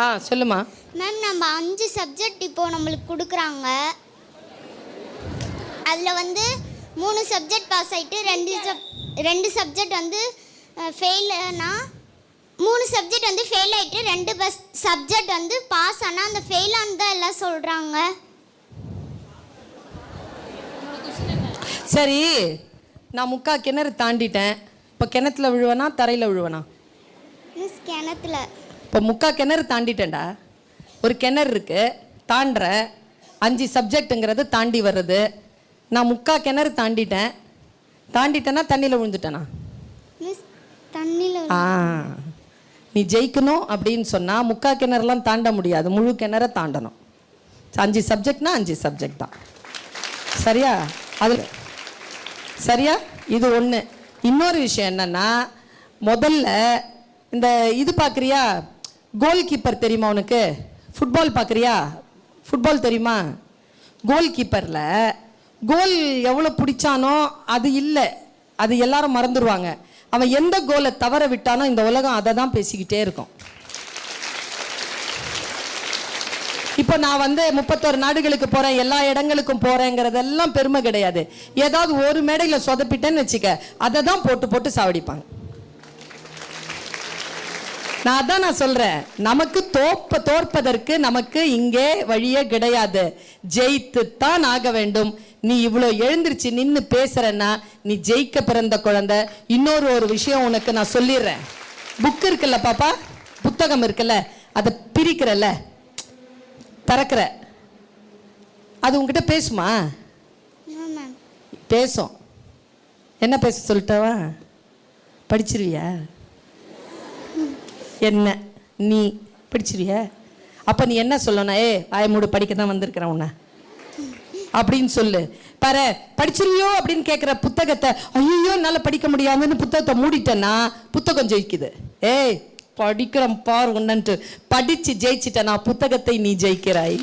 ஆ சொல்லுமா. மேம் நம்ம அஞ்சு சப்ஜெக்ட் இப்போ நம்மளுக்கு கொடுக்குறாங்க. அதில் வந்து மூணு சப்ஜெக்ட் பாஸ் ஆகிட்டு ரெண்டு சப் ரெண்டு சப்ஜெக்ட் வந்து ஃபெயில்னா மூணு சப்ஜெக்ட் வந்து ஃபெயில் ஆகிட்டு ரெண்டு பஸ் சப்ஜெக்ட் வந்து பாஸ் ஆனால் அந்த ஃபெயில் தான் எல்லாம் சொல்கிறாங்க சரி நான் முக்கா கிணறு தாண்டிட்டேன். இப்போ கிணத்துல விழுவனா தரையில் விழுவனா? மிஸ் கிணத்துல. இப்போ முக்கா கிணறு தாண்டிட்டேன்டா. ஒரு கிணறு இருக்கு தாண்டுற அஞ்சு சப்ஜெக்ட்டுங்கிறது தாண்டி வர்றது நான் முக்கா கிணறு தாண்டிட்டேன். தாண்டிட்டேன்னா தண்ணியில் விழுந்துட்டேனா? தண்ணியில் ஆ. நீ ஜெயிக்கணும் அப்படின்னு சொன்னால் முக்கா கிணறுலாம் தாண்ட முடியாது. முழு கிணற தாண்டணும். அஞ்சு சப்ஜெக்ட்னா அஞ்சு சப்ஜெக்ட் தான். சரியா? அது சரியா? இது ஒன்று இன்னொரு விஷயம் என்னன்னா முதல்ல இந்த இது பார்க்குறியா கோல் கீப்பர் தெரியுமா உனக்கு? ஃபுட்பால் பார்க்குறியா? ஃபுட்பால் தெரியுமா? கோல் கீப்பரில் கோல் எவ்வளோ பிடிச்சானோ அது இல்லை. அது எல்லாரும் மறந்துடுவாங்க அவன் எந்த கோலை தவற விட்டானோ இந்த உலகம் அதை தான் பேசிக்கிட்டே இருக்கும். இப்போ நான் வந்து முப்பத்தோரு நாடுகளுக்கு போகிறேன் எல்லா இடங்களுக்கும் போகிறேங்கிறதெல்லாம் பெருமை கிடையாது. ஏதாவது ஒரு மேடையில் சொதப்பிட்டேன்னு வச்சுக்க அதை தான் போட்டு போட்டு சாவடிப்பாங்க. நான் அதான் நான் சொல்றேன். நமக்கு தோப்ப தோற்பதற்கு நமக்கு இங்கே வழியே கிடையாது. ஜெயித்து தான் ஆக வேண்டும். நீ இவ்வளோ எழுந்திருச்சு நின்று பேசுறன்னா நீ ஜெயிக்க பிறந்த குழந்தை. இன்னொரு ஒரு விஷயம் உனக்கு நான் சொல்லிடுறேன். புக் இருக்குல்ல பாப்பா? புத்தகம் இருக்குல்ல? அதை பிரிக்கிறல்ல. திறக்கிற. அது உங்ககிட்ட பேசுமா? பேசும். என்ன பேச சொல்லிட்டவா? படிச்சிருவியா? என்ன? நீ படிச்சிருவியா அப்போ நீ என்ன சொல்லணும்? ஏ ஆயமூடு படிக்க தான் வந்திருக்கிறேன் உன்னை. அப்படின்னு சொல்லு. பாரு படிச்சிருவியோ அப்படின்னு கேட்குற புத்தகத்தை ஐயோ என்னால் படிக்க முடியாதுன்னு புத்தகத்தை மூடிட்டேன்னா புத்தகம் ஜெயிக்குது. ஏய் படிக்கிறேன் பார் உன்னன்ட்டு. படித்து ஜெயிச்சிட்டேனா புத்தகத்தை நீ ஜெயிக்கிறாய்.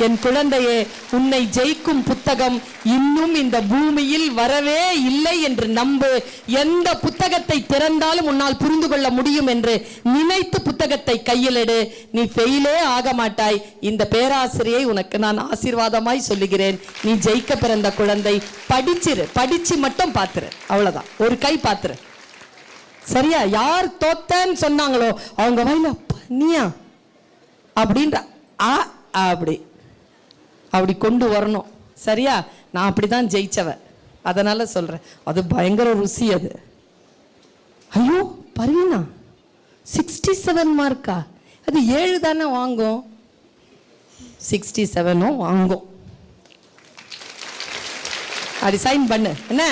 என் குழந்தையே உன்னை ஜெயிக்கும் புத்தகம் இன்னும் இந்த பூமியில் வரவே இல்லை என்று நம்பு. எந்த புத்தகத்தை திறந்தாலும் உன்னால் புரிந்து கொள்ள முடியும் என்று நினைத்து புத்தகத்தை கையில் எடு. நீ ஃபெயிலே ஆக மாட்டாய். இந்த பேராசிரியை உனக்கு நான் ஆசீர்வாதமாய் சொல்லுகிறேன். நீ ஜெயிக்க பிறந்த குழந்தை படிச்சிரு. படிச்சு மட்டும் பாத்துரு. அவ்வளவுதான். ஒரு கை பாத்துரு. சரியா? யார் தோத்தேன்னு சொன்னாங்களோ அவங்க வாயில "அப்பா, நீயா அப்படின்ற ஆ அப்படி. அப்படி கொண்டு வரணும். சரியா? நான் அப்படி தான் ஜெயிச்சவ. அதனால் சொல்றேன். அது பயங்கர ருசி அது. ஐயோ பரவீனா? சிக்ஸ்டி செவன் மார்க்கா அது ஏழு தானே வாங்கும். சிக்ஸ்டி செவனும் வாங்கும். அப்படி சைன் பண்ணு. என்ன?